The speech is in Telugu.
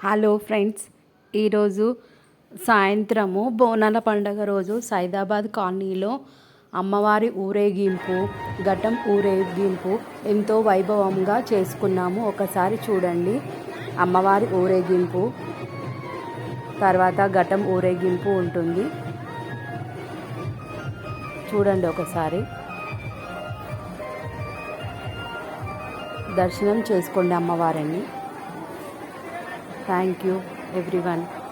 హలో ఫ్రెండ్స్ ఈరోజు సాయంత్రము బోనాల పండగ రోజు సైదాబాద్ కాలనీలో అమ్మవారి ఊరేగింపు ఘటం ఊరేగింపు ఎంతో వైభవంగా చేసుకున్నాము. ఒకసారి చూడండి. అమ్మవారి ఊరేగింపు తర్వాత ఘటం ఊరేగింపు ఉంటుంది. చూడండి ఒకసారి. దర్శనం చేసుకోండి అమ్మవారిని. Thank you everyone.